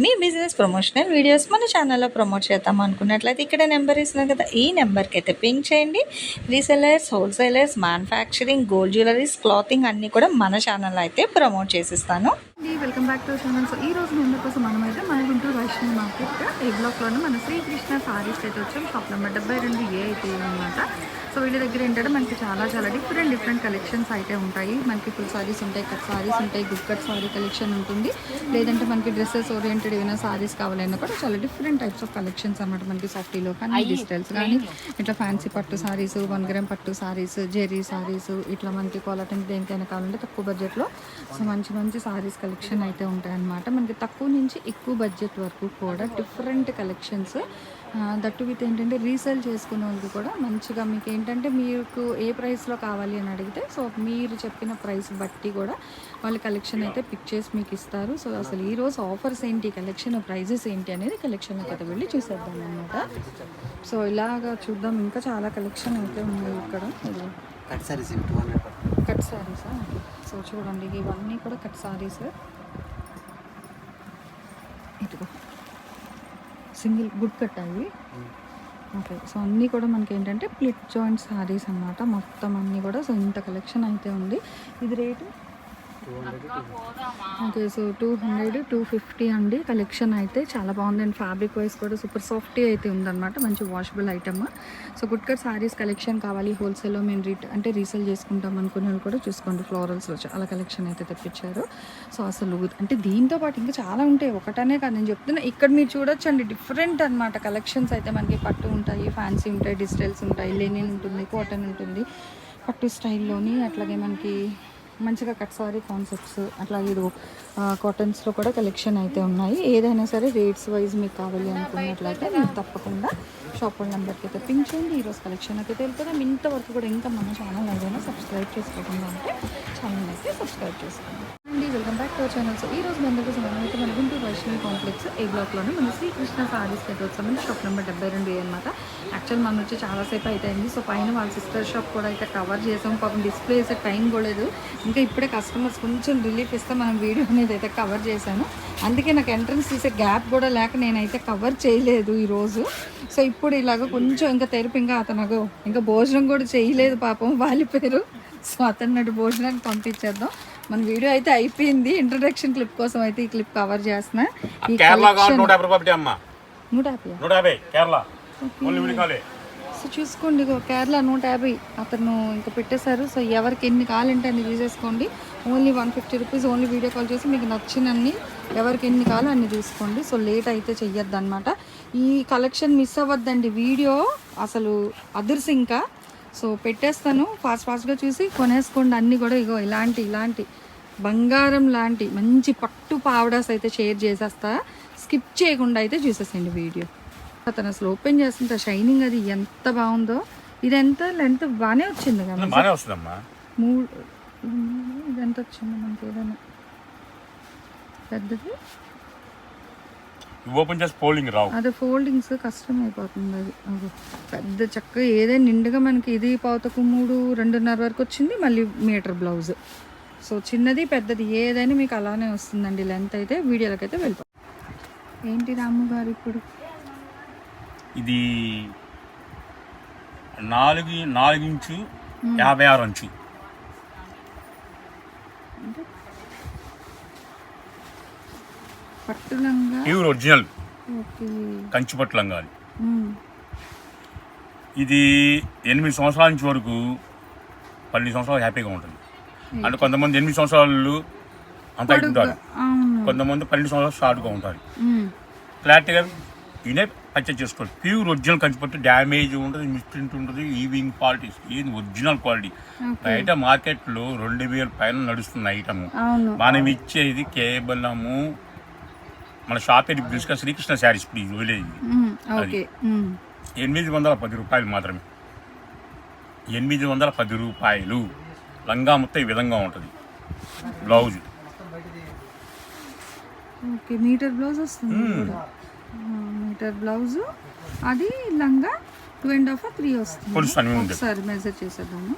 మీ business promotional videos మన ఛానల్లో promote చేద్దాం అనుకున్నట్లయితే ఇక్కడ నెంబర్ ఇస్తున్నాం కదా. ఈ నెంబర్కి అయితే పింక్ చేయండి. Resellers wholesalers manufacturing gold jewelleries clothing అన్నీ కూడా మన ఛానల్లో అయితే promote చేసిస్తాను. Welcome back to channel so ఈ రోజు మేము కోసం మనమైతే మన గుంటూరు వైష్ణవి మార్కెట్ ఏ బ్లాక్లోనే మన శ్రీకృష్ణ సారీస్ అయితే వచ్చాం. షాప్ నెంబర్ డెబ్బై రెండు ఏ అయితే అనమాట సో వీళ్ళ దగ్గర ఏంటంటే మనకి చాలా చాలా డిఫరెంట్ డిఫరెంట్ కలెక్షన్స్ అయితే ఉంటాయి. మనకి ఫుల్ సారీస్ ఉంటాయి కట్ సారీస్ ఉంటాయి గుడ్ కట్ సారీ కలెక్షన్ ఉంటుంది. లేదంటే మనకి డ్రెస్సెస్ ఓరియంట్ ఓరియంటెడ్ ఏమైనా సారీస్ కావాలన్నా కూడా చాలా డిఫరెంట్ టైప్స్ ఆఫ్ కలెక్షన్స్ అనమాట మనకి సాఫ్టీలో కానీ డిజిటల్స్ కానీ. ఇట్లా ఫ్యాన్సీ పట్టు సారీస్ వన్ గ్రామ్ పట్టు సారీస్ జెరీ సారీస్ ఇట్లా మనకి క్వాలిటీ దేనికైనా కావాలంటే తక్కువ బడ్జెట్లో సో మంచి మంచి సారీస్ కలెక్షన్ అయితే ఉంటాయి అన్నమాట మనకి తక్కువ నుంచి ఎక్కువ బడ్జెట్ వరకు కూడా డిఫరెంట్ కలెక్షన్స్ దట్టు విత్ ఏంటంటే రీసేల్ చేసుకునే వాళ్ళకి కూడా మంచిగా మీకు ఏంటంటే మీకు ఏ ప్రైస్లో కావాలి అని అడిగితే సో మీరు చెప్పిన ప్రైస్ బట్టి కూడా వాళ్ళ కలెక్షన్ అయితే పిక్ చేసి మీకు ఇస్తారు. సో అసలు ఈ రోజు ఆఫర్స్ ఏంటి కలెక్షన్ ప్రైజెస్ ఏంటి అనేది కలెక్షన్కి అయితే వెళ్ళి చూసేద్దాం అనమాట సో ఇలాగా చూద్దాం. ఇంకా చాలా కలెక్షన్ అయితే ఉన్నాయి ఇక్కడ. కట్ సారీస్ కట్ సారీసా సో చూడండి ఇవన్నీ కూడా కట్ సారీస్ ఇదిగో. సింగిల్ గుడ్ కట్ అవి ఓకే సో అన్నీ కూడా మనకి ఏంటంటే ప్లిట్ జాయింట్ సారీస్ అన్నమాట. మొత్తం అన్నీ కూడా సో ఇంత కలెక్షన్ అయితే ఉంది. ఇది rate okay so two hundred two fifty అండి. కలెక్షన్ అయితే చాలా బాగుందండి ఫ్యాబ్రిక్ వైజ్ కూడా సూపర్ సాఫ్టీ అయితే ఉందన్నమాట. మంచి washable item. So good cut sarees collection కావాలి. హోల్సేల్లో మేము రీట్ అంటే రీసేల్ చేసుకుంటాం అనుకునే వాళ్ళు కూడా చూసుకోండి. ఫ్లోరల్స్లో చాలా కలెక్షన్ అయితే తెప్పించారు. సో అసలు అంటే దీంతో పాటు ఇంకా చాలా ఉంటాయి. ఒకటనే కాదు. నేను చెప్తున్నా ఇక్కడ మీరు చూడొచ్చండి. డిఫరెంట్ అనమాట కలెక్షన్స్ అయితే మనకి పట్టు ఉంటాయి ఫ్యాన్సీ ఉంటాయి డిజిటల్స్ ఉంటాయి లెనిన్ ఉంటుంది కాటన్ ఉంటుంది. పట్టు స్టైల్లోని అట్లాగే మనకి మంచిగా కట్ సారీ కాన్సెప్ట్స్ అట్లా ఇది కాటన్స్లో కూడా కలెక్షన్ అయితే ఉన్నాయి. ఏదైనా సరే రేట్స్ వైజ్ మీకు కావాలి అనుకున్నట్లయితే మీరు తప్పకుండా షాప్ వాళ్ళ నెంబర్కి అయితే పింక్ చేయండి. ఈరోజు కలెక్షన్ అయితే తెలుపుతాం ఇంతవరకు కూడా ఇంకా మన ఛానల్ ఏదైనా సబ్స్క్రైబ్ చేసుకోకుండా ఉంటే ఛానల్ అయితే సబ్స్క్రైబ్ చేసుకోండి. Welcome back to our channel so ఈ రోజు మన దగ్గర మనమైతే మన గుంటూరు వైష్ణవి కాంప్లెక్స్ ఏ బ్లాక్లోనే మన శ్రీకృష్ణ సారీస్ అయితే వచ్చామని షాప్ నెంబర్ డెబ్బై రెండు అనమాట యాక్చువల్ మన వచ్చి చాలాసేపు అయితే అయింది సో పైన వాళ్ళ సిస్టర్ షాప్ కూడా అయితే కవర్ చేసాం పాపం డిస్ప్లే చేసే టైం కూడా లేదు. ఇంకా ఇప్పుడే కస్టమర్స్ కొంచెం రిలీఫ్ ఇస్తే మనం వీడియో అనేది అయితే కవర్ చేశాను. అందుకే నాకు ఎంట్రన్స్ తీసే గ్యాప్ కూడా లేక నేనైతే కవర్ చేయలేదు ఈరోజు సో ఇప్పుడు ఇలాగ కొంచెం ఇంకా తెరిపి ఇంకా అతను ఇంకా భోజనం కూడా చేయలేదు పాపం. వాళ్ళ పేరు. సో అతను నాటి భోజనానికి పంపించేద్దాం. మన వీడియో అయితే అయిపోయింది. ఇంట్రడక్షన్ క్లిప్ కోసం అయితే ఈ క్లిప్ కవర్ చేస్తున్నా. ఈ సో చూసుకోండి కేరళ నూట యాభై. అతను ఇంకా పెట్టేశారు. సో ఎవరికి ఎన్ని కావాలంటే అన్ని తీసేసుకోండి. Only one fifty rupees only video call చేసి మీకు నచ్చినన్ని ఎవరికి ఎన్ని కావాలో అన్ని తీసుకోండి. సో లేట్ అయితే చెయ్యొద్దు అనమాట ఈ కలెక్షన్ మిస్ అవ్వద్దండి. వీడియో అసలు అదుర్స్ ఇంకా సో పెట్టేస్తాను. ఫాస్ట్ ఫాస్ట్గా చూసి కొనేసుకోండి అన్నీ కూడా. ఇగో ఇలాంటి ఇలాంటి బంగారం లాంటి మంచి పట్టు పావడాస్ అయితే షేర్ చేసేస్తా. స్కిప్ చేయకుండా అయితే చూసేసండి వీడియో. అతను అసలు ఓపెన్ చేస్తుంటే షైనింగ్ అది ఎంత బాగుందో. ఇది ఎంత లెంత్ బాగానే వచ్చింది కదా. మూడు ఇది ఎంత వచ్చింది మనకి ఏదైనా? పెద్దది? ఓపెన్ చేసి పోలింగ్ రావు అదే ఫోల్డింగ్స్ కష్టం అయిపోతుంది అది పెద్ద చక్కగా ఏదైనా నిండుగా మనకి ఇది పావుతకు మూడు రెండున్నర వరకు వచ్చింది మళ్ళీ మీటర్ బ్లౌజ్. సో చిన్నది పెద్దది ఏదైనా మీకు అలానే వస్తుందండి లెంత్ అయితే. వీడియోలకి అయితే వెళ్ళిపో ఏంటి రాము గారు ఇప్పుడు? ఇది నాలుగు నాలుగు ఇంచు యాభై ఆరు అంచు. Pure original. కంచి పట్టు ఉమ్. ఇది ఎనిమిది సంవత్సరాల నుంచి వరకు పన్నెండు సంవత్సరాలు హ్యాపీగా ఉంటుంది. అంటే కొంతమంది ఎనిమిది సంవత్సరాలు అంత ఉంటారు కొంతమంది పన్నెండు సంవత్సరాలు షార్ట్గా ఉంటారు. క్లారిటీగా ఈయనే పర్చేజ్ చేసుకోవాలి. ప్యూర్ ఒరిజినల్ కంచిపట్టు డ్యామేజ్ ఉంటుంది మిస్ప్రింట్ ఉంటుంది ఈవింగ్ క్వాలిటీస్ ఇది ఒరిజినల్ క్వాలిటీ బయట మార్కెట్లో రెండు వేల పైన నడుస్తున్న ఐటమ్ మనం ఇచ్చేది కేవలము మన షాప్ పేరు తెలుసుగా శ్రీకృష్ణ శారీస్ ఇప్పుడు ఇది ఉమ్. ఎనిమిది వందల పది రూపాయలు మాత్రమే. ఎనిమిది వందల పది రూపాయలు. లంగా మొత్తం ఈ విధంగా ఉంటుంది. బ్లౌజ్. ఓకే మీటర్ బ్లౌజ్ వస్తుంది మీటర్ బ్లౌజ్. అది లంగా టూ అండ్ హాఫ్ త్రీ వస్తుంది. ఒకసారి మెజర్ చేసేద్దాము.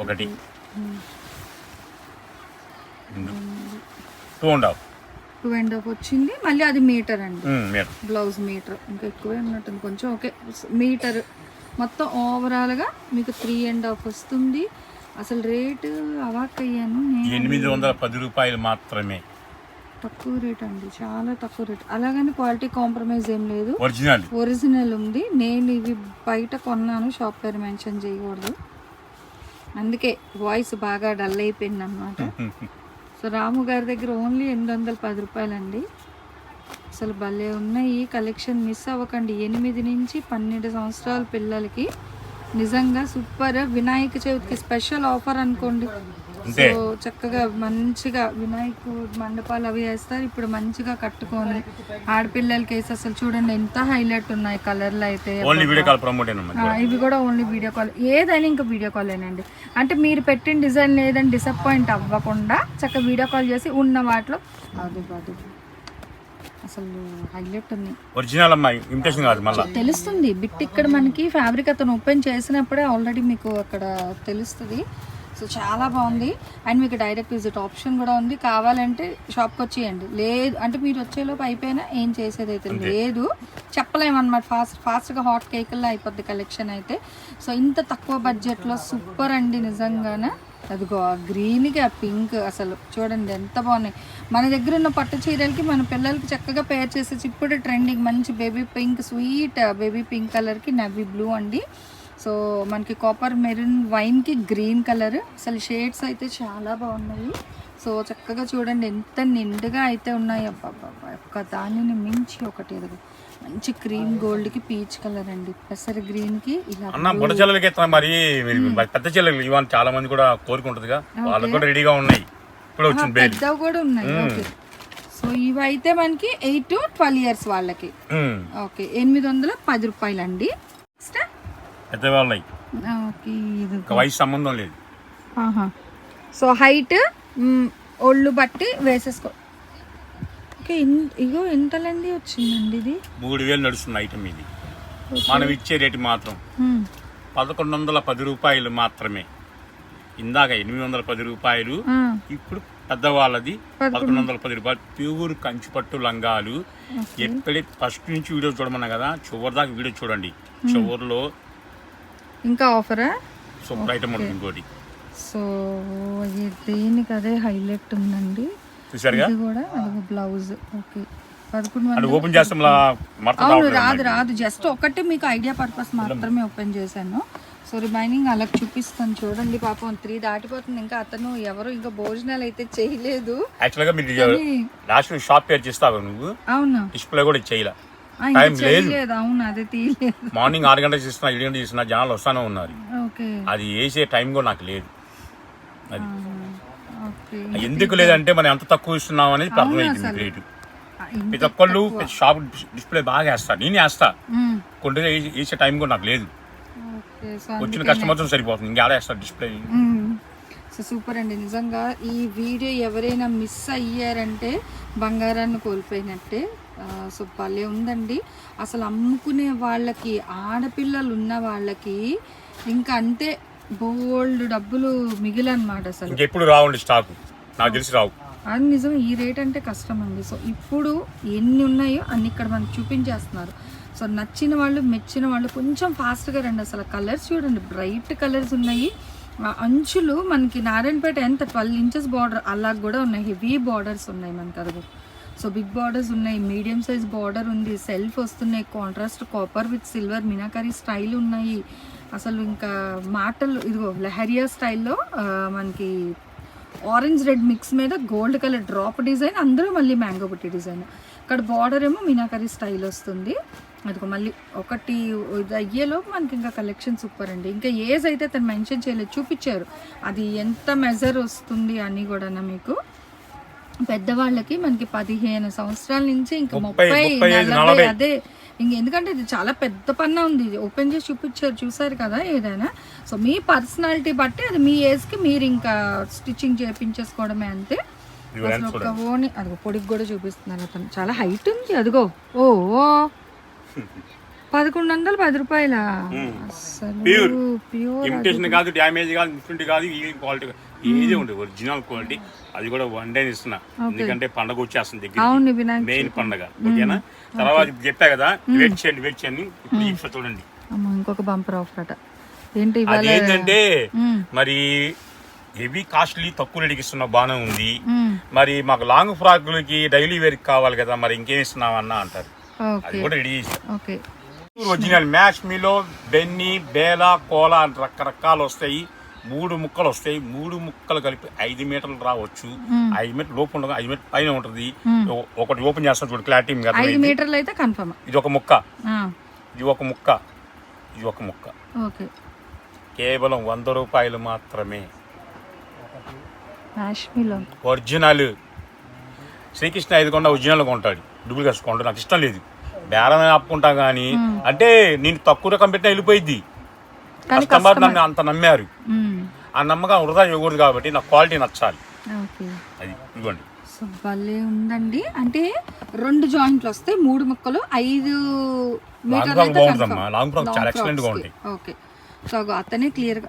ఒకటి. Two and half. Two and half వచ్చింది. మళ్ళీ అది మీటర్ అండి. బ్లౌజ్ మీటర్ ఇంకా ఎక్కువే ఉన్నట్టుంది కొంచెం. ఓకే మీటర్ మొత్తం ఓవరాల్గా మీకు త్రీ అండ్ హాఫ్ వస్తుంది. అసలు రేటు అవాక్ అయ్యాను ఎనిమిది వందల పది రూపాయలు మాత్రమే. తక్కువ రేట్ అండి. చాలా తక్కువ రేట్. అలాగని క్వాలిటీ కాంప్రమైజ్ ఏం లేదు. ఒరిజినల్ ఒరిజినల్ ఉంది. నేను ఇవి బయట కొన్నాను. షాప్ పేరు మెన్షన్ చేయకూడదు. అందుకే వాయిస్ బాగా డల్ అయిపోయింది అనమాట సో రాము గారి దగ్గర ఓన్లీ ఎనిమిది వందల పది రూపాయలండి. అసలు భలే ఉన్నాయి. కలెక్షన్ మిస్ అవ్వకండి. ఎనిమిది నుంచి పన్నెండు సంవత్సరాల పిల్లలకి నిజంగా సూపర్. వినాయక చవితికి స్పెషల్ ఆఫర్ అనుకోండి. సో చక్కగా మంచిగా వినాయక మండపాలు అవి వేస్తారు. ఇప్పుడు మంచిగా కట్టుకొని ఆడపిల్లలకి వేసి అసలు చూడండి ఎంత హైలైట్ ఉన్నాయి కలర్లు అయితే. ఓన్లీ వీడియో కాల్ ప్రమోట్ అయినా ఆ, ఇవి కూడా ఓన్లీ వీడియో కాల్. ఏదైనా ఇంకా వీడియో కాలేనండి అంటే మీరు పెట్టిన డిజైన్ లేదని డిసప్పాయింట్ అవ్వకుండా చక్కగా వీడియో కాల్ చేసి ఉన్న వాటిలో అది అది అసలు హైలైట్ ఉంది. ఒరిజినల్ అమ్మా ఇమిటేషన్ కాదు మళ్ళీ. తెలుస్తుంది. బిట్ ఇక్కడ మనకి ఫ్యాబ్రిక్ అతను ఓపెన్ చేసినప్పుడే ఆల్రెడీ మీకు అక్కడ తెలుస్తుంది. సో చాలా బాగుంది. అండ్ మీకు డైరెక్ట్ విజిట్ ఆప్షన్ కూడా ఉంది. కావాలంటే షాప్కి వచ్చేయండి. లేదు అంటే మీరు వచ్చేలోపు అయిపోయినా ఏం చేసేది అయితే లేదు. చెప్పలేమన్నమాట. ఫాస్ట్ ఫాస్ట్గా హాట్ కేకుల్లో అయిపోద్ది కలెక్షన్ అయితే. సో ఇంత తక్కువ బడ్జెట్లో సూపర్ అండి నిజంగానే. అదిగో ఆ గ్రీన్కి ఆ పింక్ అసలు. చూడండి ఎంత బాగున్నాయి. మన దగ్గర ఉన్న పట్టు చీరలకి మన పిల్లలకి చక్కగా పేర్ చేసేసి ఇప్పుడు ట్రెండింగ్. మంచి baby pink sweet baby pink కలర్కి నవీ బ్లూ అండి. సో మనకి కాపర్ మెరూన్ వైన్కి గ్రీన్ కలర్ అసలు షేడ్స్ అయితే చాలా బాగున్నాయి. సో చక్కగా చూడండి ఎంత నిండుగా అయితే ఉన్నాయి. అబ్బా ఒక్క దానిని మించి ఒకటి ఎదుగు మంచి క్రీమ్ గోల్డ్కి పీచ్ కలర్ అండి. పెసర గ్రీన్కి ఇలా అన్న బుడ్డ చెల్లెలకి మరి? పెద్ద చెల్లెలు ఇవాళ చాలా మంది కూడా కోరుకుంటుందిగా. వాళ్ళకి కూడా రెడీగా ఉన్నాయి. ఇప్పుడు వచ్చింది బేబీ పెద్దవి కూడా ఉన్నాయి. ఓకే. సో ఇవి అయితే మనకి ఎయిట్ టు ట్వెల్వ్ ఇయర్స్ వాళ్ళకి. ఓకే. ఎనిమిది వందల పది రూపాయలు అండి నెక్స్ట్ పెద్ద వాళ్ళవి ఓకే ఇది ఇంకా వయసు సంబంధం లేదు. సో హైట్ ఒళ్ళు బట్టి వేసేసుకో. ఓకే ఇగో ఎంతలండి వచ్చిందండి ఇది? మూడు వేలు నడుస్తుంది ఐటమ్ ఇది. మనం ఇచ్చే రేటు మాత్రం. పదకొండు వందల పది రూపాయలు మాత్రమే. ఇందాక ఎనిమిది వందల పది రూపాయలు ఇప్పుడు పెద్దవాళ్ళది పదకొండు. వందల పది రూపాయలు. ప్యూర్ కంచిపట్టు లంగాలు. ఎప్పుడే ఫస్ట్ నుంచి వీడియో చూడమన్నా కదా చివరి దాకా వీడియో చూడండి. చివరిలో ఇంకా ఆఫరా సూపర్ ఐటమ్ ఉంటుంది ఇంకోటి. సో ఇది దేనికి అదే హైలైట్ ఉందండి. చూసారుగా ఇది కూడా అది బ్లౌజ్ ఓకే పదకొండు ఓపెన్ చేస్తాం అవును రాదు. రాదు. జస్ట్ ఒకటి మీకు ఐడియా పర్పస్ మాత్రమే ఓపెన్ చేశాను. సో రిమైనింగ్ అలా చూపిస్తాను. చూడండి పాపం త్రీ దాటిపోతుంది. ఇంకా అతను ఎవరు ఇంకా భోజనాలు అయితే చేయలేదు. యాక్చువల్గా మీరు లాస్ట్ షాప్ పేరు చేస్తావు నువ్వు? అవును. డిస్ప్లే కూడా చేయలే. టైం లేదు. మార్నింగ్ ఆరు గంటలకు చేస్తున్నా ఏడు గంటలకు చేస్తున్నా జనాలు వస్తానే ఉన్నారు. అది వేసే టైం కూడా నాకు లేదు. అది. ఎందుకు లేదంటే మనం ఎంత తక్కువ ఇస్తున్నాం అనేది అర్థమైంది మీకు. రేటు ప్రతి ఒక్కళ్ళు షాప్ డిస్ప్లే బాగా వేస్తారు నేను వేస్తా. కొన్ని వేసే టైం కూడా నాకు లేదు. వచ్చిన కస్టమర్తో సరిపోతుంది ఇంకా ఆడ వేస్తారు డిస్ప్లే. సో సూపర్ అండి. నిజంగా ఈ వీడియో ఎవరైనా మిస్ అయ్యారంటే బంగారాన్ని కోల్పోయినట్టే. సో భలే ఉందండి. అసలు అమ్ముకునే వాళ్ళకి ఆడపిల్లలు ఉన్న వాళ్ళకి ఇంకా అంతే బోల్డ్ డబ్బులు మిగిలన్నమాట అసలు. ఇంకెప్పుడు రావండి స్టాక్. నాకు తెలిసి రావు. అది నిజం ఈ రేట్ అంటే కష్టం అండి. సో ఇప్పుడు ఎన్ని ఉన్నాయో అన్ని ఇక్కడ మనకు చూపించేస్తున్నారు. సో నచ్చిన వాళ్ళు మెచ్చిన వాళ్ళు కొంచెం ఫాస్ట్గా రండి అసలు. కలర్స్ చూడండి బ్రైట్ కలర్స్ ఉన్నాయి. అంచులు మనకి నారాయణపేట ఎంత ట్వెల్వ్ ఇంచెస్ బార్డర్ అలా కూడా ఉన్నాయి. హెవీ బార్డర్స్ ఉన్నాయి మనకి అదిగో. సో బిగ్ బార్డర్స్ ఉన్నాయి. మీడియం సైజ్ బార్డర్ ఉంది. సెల్ఫ్ వస్తున్నాయి. Contrast copper with silver meenakari style ఉన్నాయి. అసలు ఇంకా మాటలు ఇదిగో లహరియా స్టైల్లో మనకి ఆరెంజ్ రెడ్ మిక్స్ మీద గోల్డ్ కలర్ డ్రాప్ డిజైన్ అందరూ మళ్ళీ మ్యాంగో బుట్టి డిజైన్ ఇక్కడ బార్డర్ ఏమో మినాకరీ స్టైల్ వస్తుంది. అదిగో మళ్ళీ ఒకటి ఇది అయ్యేలో మనకి ఇంకా కలెక్షన్ సూపర్ అండి. ఇంకా ఏజ్ అయితే తను మెన్షన్ చేయలేదు చూపించారు. అది ఎంత మెజర్ వస్తుంది అని కూడా మీకు? పెద్దవాళ్ళకి మనకి పదిహేను సంవత్సరాల నుంచి ఇంకా ముప్పై, నలభై. అదే. ఇంక ఎందుకంటే ఇది చాలా పెద్ద పన్న ఉంది. ఇది ఓపెన్ చేసి చూపించారు చూసారు కదా ఏదైనా. సో మీ పర్సనాలిటీ బట్టి అది మీ ఏజ్కి మీరు ఇంకా స్టిచ్చింగ్ చేయించేసుకోవడమే అంతే. అసలు ఒక ఓని అదిగో పొడికి కూడా చూపిస్తున్నారు అతను. చాలా హైట్ ఉంది అదిగో. ఓ. పదకొండు వందలు పది రూపాయల? Pure. ప్యూర్. ఇమిటేషన్ కాదు డ్యామేజ్ కాదు మిస్ప్రింట్ కాదు ఈ క్వాలిటీ ఏది ఉండదు ఒరిజినల్ క్వాలిటీ అది కూడా వన్ డే ఇస్తున్నా. ఎందుకంటే పండగ వచ్చేస్తుంది దగ్గర మెయిన్ పండగ. ఓకేనా? తర్వాత చెప్పా కదా వెయిట్ చేయండి వెయిట్ చేయండి. ఇప్పుడు చూడండి. ఇంకొక బంపర్ ఆఫర్ అట. ఏంటి ఇవాళ? అది ఏంటంటే మ్మ్. మరి హెవీ కాస్ట్లీ తక్కువ రేటుకి ఇస్తున్న బాగానే ఉంది. మరి మాకు లాంగ్ ఫ్రాక్లకి డైలీ వేర్ కావాలి కదా మరి ఇంకేం ఇస్తున్నావు అన్న అంటారు. అది కూడా రెడీ ఓకే. ఒరిజినల్ మ్యాష్ మీలో బెన్ని బేలా కోలా అని రకరకాలు వస్తాయి. మూడు ముక్కలు వస్తాయి. మూడు ముక్కలు కలిపి ఐదు మీటర్లు రావచ్చు. ఐదు మీటర్ లోపు ఉండదు ఐదు మీటర్ పైన ఉంటుంది. ఒకటి ఓపెన్ చేస్తాం చూడు క్లారిటీ ఐదు. మీటర్లు అయితే కన్ఫర్మ్. ఇది ఒక ముక్క. ఇది ఒక ముక్క. ఇది ఒక ముక్క. ఓకే. కేవలం వంద రూపాయలు మాత్రమే. ఒరిజినల్ శ్రీకృష్ణ ఐదు కొండ ఒరిజినల్ కొంటాడు. డూప్లికేట్స్ కొంటాడు. నాకు ఇష్టం లేదు. బేరమే ఆపుకుంటా కానీ అంటే నేను తక్కువ రకం పెట్టినా వెళ్ళిపోయింది కస్టమర్ నన్ను అంత నమ్మారు. మ్మ్. ఆ నమ్మకం వృధా చేయకూడదు కాబట్టి నాకు క్వాలిటీ నచ్చాలి. అది ఇదిగోండి. సో భలే ఉందండి. అంటే రెండు జాయింట్లు వస్తాయి. మూడు ముక్కలు ఐదు మీటర్లు అయితే చాలా excellent గా ఫ్రాక్స్కి. ఓకే. సో అతనే క్లియర్గా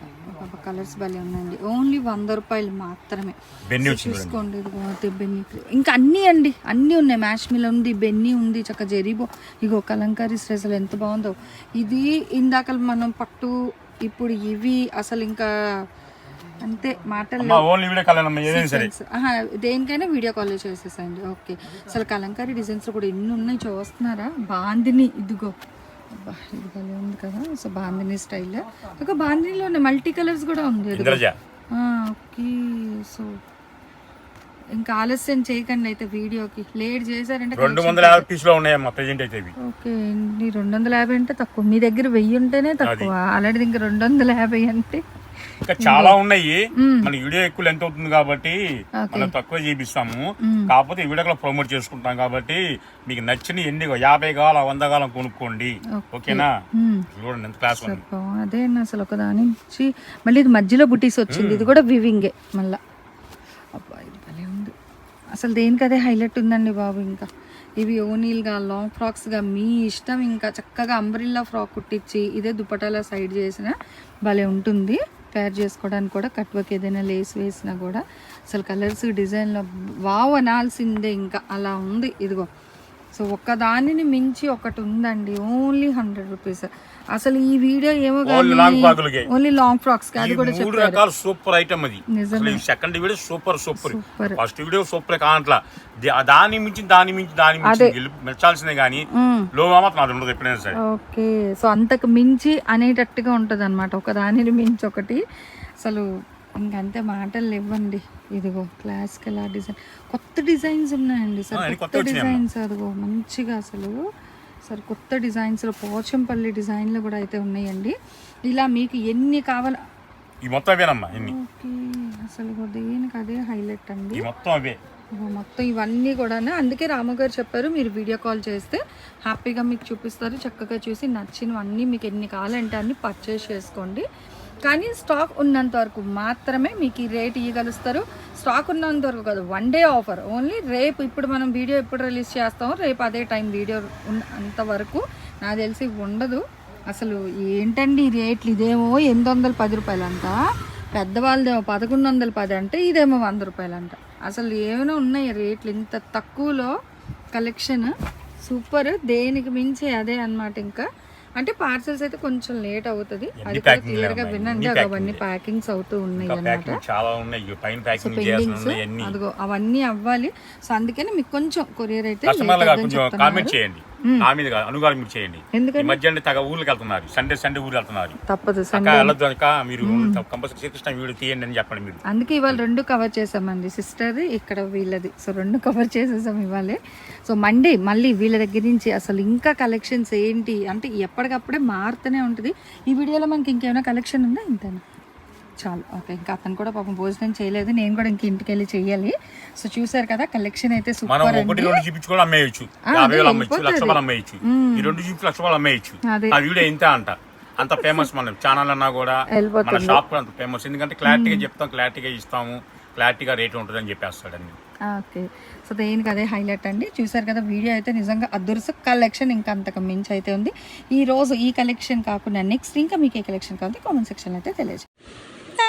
కలర్స్ భలే ఉన్నాయండి. ఓన్లీ వంద రూపాయలు మాత్రమే. చూసుకోండి అదే బెన్నీ. ఇంకా అన్నీ అండి అన్నీ ఉన్నాయి. మ్యాష్ మిల్ ఉంది బెన్నీ ఉంది చక్క జెరీబో ఇగో కలంకారీ అసలు ఎంత బాగుందో. ఇది ఇందాక మనం పట్టు ఇప్పుడు ఇవి అసలు ఇంకా అంతే మాటలు దేనికైనా వీడియో కాల్ చేసేసండి ఓకే అసలు కలంకారీ డిజైన్స్ కూడా ఎన్ని ఉన్నాయి చూస్తున్నారా? బాందిని ఇదిగో. ఇది భలే ఉంది కదా. So bandhani style. ఒక బాందినిలోనే మల్టీ కలర్స్ కూడా ఉంది. ఓకే. సో ఇంకా ఆలస్యం చేయకండి అయితే వీడియోకి. లేట్ చేశారంటే రెండు వందల యాభై పీసులో ఉన్నాయమ్మా ప్రెజెంట్ అయితే ఇవి. ఓకే రెండు వందల యాభై అంటే తక్కువ. మీ దగ్గర వెయ్యి ఉంటేనే తక్కువ. అలాంటిది ఇంకా రెండు వందల యాభై అంటే ఇంకా చాలా ఉన్నాయి. మన వీడియో ఎక్కువ లెంత్ అవుతుంది కాబట్టి. మనం తక్కువ చూపిస్తాము. కాకపోతే ఈ వీడియోలో ప్రమోట్ చేసుకుంటాం కాబట్టి మీకు నచ్చిన ఎన్ని యాభై కావాలా వంద కావాలా కొనుక్కోండి. ఓకే. ఓకేనా. చూడండి ఎంత క్లాస్ ఉంది. అదే అసలు ఒక దాని నుంచి మళ్ళీ ఇది మధ్యలో బుటీస్ వచ్చింది. ఇది కూడా వివింగే మళ్ళా. అబ్బా ఇది భలే ఉంది. అసలు దేనికి అదే హైలైట్ ఉందండి బాబు ఇంకా. ఇవి ఓనీల్గా లాంగ్ ఫ్రాక్స్గా మీ ఇష్టం ఇంకా. చక్కగా అంబ్రిల్లా ఫ్రాక్ కుట్టించి ఇదే దుపటాల సైడ్ చేసిన భలే ఉంటుంది. తయారు చేసుకోవడానికి కూడా కట్ వర్క్ ఏదైనా లేస్ వేసినా కూడా అసలు కలర్స్ డిజైన్లో వావ్ అనాల్సిందే ఇంకా అలా ఉంది. ఇదిగో. సో ఒక్కదానిని మించి ఒకటి ఉందండి. Only hundred rupees. అసలు ఈ వీడియో ఏమో long ఫ్రాకులకే. ఓన్లీ లాంగ్ ఫ్రాక్స్ ఈ కూడా మూడు రకాల సూపర్ ఐటమ్ అది. నిజమే. అసలు ఈ second video super super first video super కానట్లా. దాని మించి దాని మించి దాని మించి మెచ్చాల్సిందే కానీ లో మాత్రం అది ఉండదు ఎప్పుడైనా సరే. ఓకే. సో అంతకు మించి అనేటట్టుగా ఉంటుంది అనమాట ఒక దానిని మించి ఒకటి. అసలు ఇంకంతే మాటలు ఇవ్వండి ఇదిగో క్లాసికల్ ఆ డిజైన్ కొత్త డిజైన్స్ ఉన్నాయండి సార్. కొత్త. డిజైన్స్ అదిగో. మంచిగా అసలు. సార్ కొత్త డిజైన్స్లో పోచంపల్లి డిజైన్లు కూడా అయితే ఉన్నాయండి. ఇలా మీకు ఎన్ని కావాల ఈ మొత్తం అవేనమ్మా ఓకే అసలు దేనికి అదే హైలైట్ అండి. ఈ మొత్తం అవే. మొత్తం ఇవన్నీ కూడా అందుకే రామగారు చెప్పారు మీరు వీడియో కాల్ చేస్తే హ్యాపీగా మీకు చూపిస్తారు చక్కగా చూసి నచ్చినవన్నీ మీకు ఎన్ని కావాలంటే అన్ని పర్చేస్ చేసుకోండి. కానీ స్టాక్ ఉన్నంత వరకు మాత్రమే మీకు ఈ రేట్ ఇవ్వగలుస్తారు స్టాక్ ఉన్నంత వరకు కాదు వన్ డే ఆఫర్. ఓన్లీ రేపు ఇప్పుడు మనం వీడియో ఎప్పుడు రిలీజ్ చేస్తామో రేపు అదే టైం వీడియో ఉన్నంత వరకు నాకు తెలిసి ఉండదు. అసలు ఏంటండి రేట్లు? ఇదేమో ఎనిమిది వందల పది రూపాయలంట పెద్దవాళ్ళదేమో పదకొండు వందల పది అంటే ఇదేమో వంద రూపాయలంట. అసలు ఏమైనా ఉన్నాయి రేట్లు? ఇంత తక్కువలో కలెక్షన్ సూపర్. దేనికి మించి అదే అన్నమాట ఇంకా. అంటే పార్సల్స్ అయితే కొంచెం లేట్ అవుతుంది. అది కూడా క్లియర్గా వినండి అవన్నీ. ప్యాకింగ్స్ అవుతూ ఉన్నాయి అన్నమాట. చాలా ఉన్నాయి. పైన ప్యాకింగ్ చేయాల్సి అదిగో అవన్నీ అవ్వాలి. సో అందుకని మీకు కొంచెం కొరియర్ అయితే. కామెంట్ చేయండి. నా మీద కాదు అనుగారం మీరు చేయండి. ఈ మధ్య అంటే తగ ఊర్లకు వెళ్తున్నారు. సండే సండే ఊరు వెళ్తున్నారు. తప్పదు వెళ్ళొద్దు అక్క మీరు కంపల్సరీ శ్రీకృష్ణ వీడియో తీయండి అని చెప్పండి మీరు. అందుకే ఇవాళ రెండు కవర్ చేసామండి సిస్టర్ ఇక్కడ వీళ్ళది. సో రెండు కవర్ చేసేసాం ఇవాళే. సో మండే మళ్ళీ వీళ్ళ దగ్గర నుంచి అసలు ఇంకా కలెక్షన్స్ ఏంటి? అంటే ఎప్పటికప్పుడే మారుతూనే ఉంటుంది. ఈ వీడియోలో మనకి ఇంకేమైనా కలెక్షన్ ఉందా? ఇంతేనా? చాలు. ఓకే ఇంకా అతను కూడా పాపం భోజనం చేయలేదు. నేను కూడా ఇంక ఇంటికి వెళ్ళి చేయాలి సో చూసారు కదా కలెక్షన్ అయితే సూపర్ ఒకటి రెండు చూపించు కూడా అమ్మేయచ్చు. యాభై వేలు అమ్మేయచ్చు ఈ రెండు చూపి లక్ష రూపాయలు అమ్మేయచ్చు. ఆ వీడియో ఇంత అంట. అంత ఫేమస్ మనం ఛానల్ అన్నా కూడా మన షాప్ కూడా అంత ఫేమస్ ఎందుకంటే క్లారిటీగా చెప్తాం క్లారిటీగా ఇస్తాము క్లారిటీగా రేట్ ఉంటుంది అని చెప్పేస్తాడండి. ఓకే. సో దేనికి అదే హైలైట్ అండి? చూసారు కదా వీడియో అయితే నిజంగా అదురుసు కలెక్షన్ ఇంకా అంతకు మించి అయితే ఉంది. ఈ రోజు ఈ కలెక్షన్ కాకుండా నెక్స్ట్ ఇంకా మీకు ఏ కలెక్షన్ కావాలి కామెంట్ సెక్షన్ అయితే తెలియజేయండి.